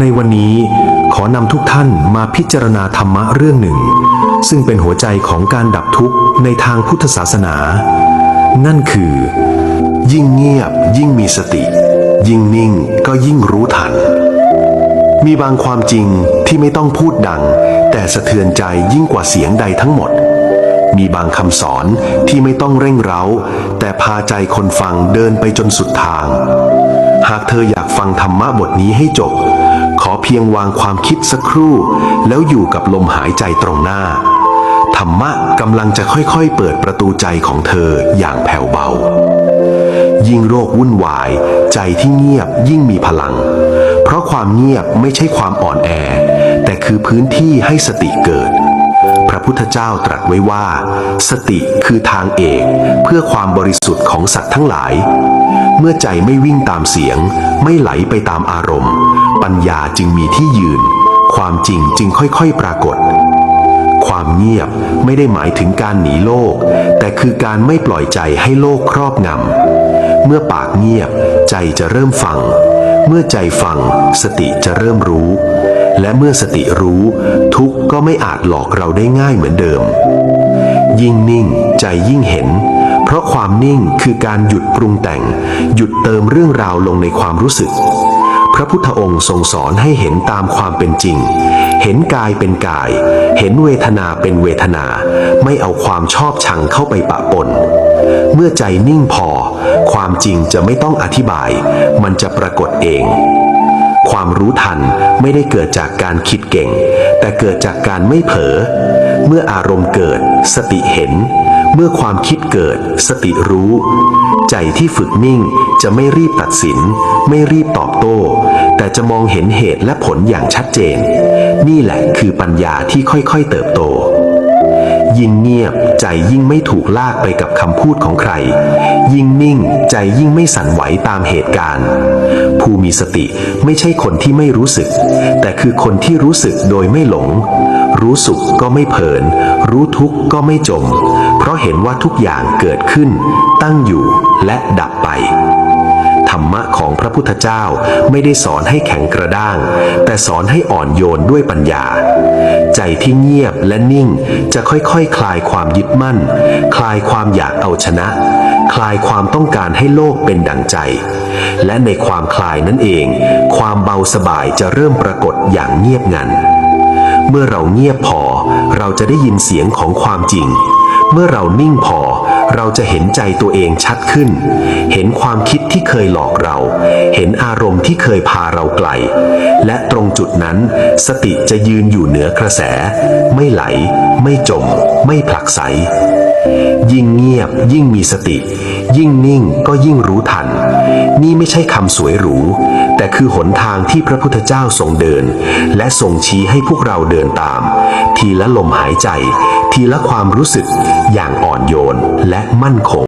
ในวันนี้ขอนำทุกท่านมาพิจารณาธรรมะเรื่องหนึ่ง ซึ่งเป็นหัวใจของการดับทุกข์ในทางพุทธศาสนา นั่นคือ ยิ่งเงียบยิ่งมีสติ ยิ่งนิ่งก็ยิ่งรู้ทัน มีบางความจริงที่ไม่ต้องพูดดัง แต่สะเทือนใจยิ่งกว่าเสียงใดทั้งหมด มีบางคำสอนที่ไม่ต้องเร่งเร้า แต่พาใจคนฟังเดินไปจนสุดทาง หากเธออยากฟังธรรมะบทนี้ให้จบ ขอเพียงวางความคิดสักครู่ แล้วอยู่กับลมหายใจตรงหน้า ธรรมะกำลังจะค่อยๆ เปิดประตูใจของเธออย่างแผ่วเบา ยิ่งโรควุ่นวาย ใจที่เงียบยิ่งมีพลัง เพราะความเงียบไม่ใช่ความอ่อนแอ แต่คือพื้นที่ให้สติเกิดพระพุทธเจ้าตรัสไว้ว่า สติคือทางเอก เพื่อความบริสุทธิ์ของสัตว์ทั้งหลาย มื่อใจไม่วิ่งตามเสียง ไม่ไหลไปตามอารมณ์ ปัญญาจึงมีที่ยืน ความจริงจึงค่อยๆปรากฏ ความเงียบไม่ได้หมายถึงการหนีโลก แต่คือการไม่ปล่อยใจให้โลกครอบงำ เมื่อปากเงียบใจจะเริ่มฟัง เมื่อใจฟังสติจะเริ่มรู้ และเมื่อสติรู้ทุกก็ไม่อาจหลอกเราได้ง่ายเหมือนเดิม ยิ่งนิ่งใจยิ่งเห็น ราะความนิ่งคือการหยุดปรุงแต่ง หยุดเติมเรื่องราวลงในความรู้สึก พระพุทธองค์ทรงสอนให้เห็นตามความเป็นจริง เห็นกายเป็นกาย เห็นเวทนาเป็นเวทนา ไม่เอาความชอบชังเข้าไปปะปน เมื่อใจนิ่งพอ ความจริงจะไม่ต้องอธิบาย มันจะปรากฏเองความรู้ทันไม่ได้เกิดจากการคิดเก่ง แต่เกิดจากการไม่เผลอ เมื่ออารมณ์เกิด สติเห็น เมื่อความคิดเกิดสติรู้ ใจที่ฝึกนิ่งจะไม่รีบตัดสิน ไม่รีบตอบโต้ แต่จะมองเห็นเหตุและผลอย่างชัดเจน นี่แหละคือปัญญาที่ค่อยๆเติบโต ยิ่งเงียบใจยิ่งไม่ถูกลากไปกับคำพูดของใคร ยิ่งนิ่งใจยิ่งไม่สั่นไหวตามเหตุการณ์ ผู้มีสติไม่ใช่คนที่ไม่รู้สึก แต่คือคนที่รู้สึกโดยไม่หลง รู้สุขก็ไม่เผิน รู้ทุกข์ก็ไม่จม ราะเห็นว่าทุกอย่างเกิดขึ้น ตั้งอยู่และดับไป ธรรมะของพระพุทธเจ้าไม่ได้สอนให้แข็งกระด้าง แต่สอนให้อ่อนโยนด้วยปัญญา ใจที่เงียบและนิ่งจะค่อยๆคคลายความยึดมั่น คลายความอยากเอาชนะ คลายความต้องการให้โลกเป็นดั่งใจ และในความคลายนั่นเอง ความเบาสบายจะเริ่มปรากฏอย่างเงียบงันเมื่อเราเงียบพอ เราจะได้ยินเสียงของความจริง เมื่อเรานิ่งพอ เราจะเห็นใจตัวเองชัดขึ้น เห็นความคิดที่เคยหลอกเรา เห็นอารมณ์ที่เคยพาเราไกล และตรงจุดนั้น สติจะยืนอยู่เหนือกระแส ไม่ไหล ไม่จม ไม่ผลักไสยิ่งเงียบยิ่งมีสติ ยิ่งนิ่งก็ยิ่งรู้ทัน นี่ไม่ใช่คำสวยหรู แต่คือหนทางที่พระพุทธเจ้าทรงเดิน และทรงชี้ให้พวกเราเดินตาม ทีละลมหายใจ ทีละความรู้สึกอย่างอ่อนโยนและมั่นคง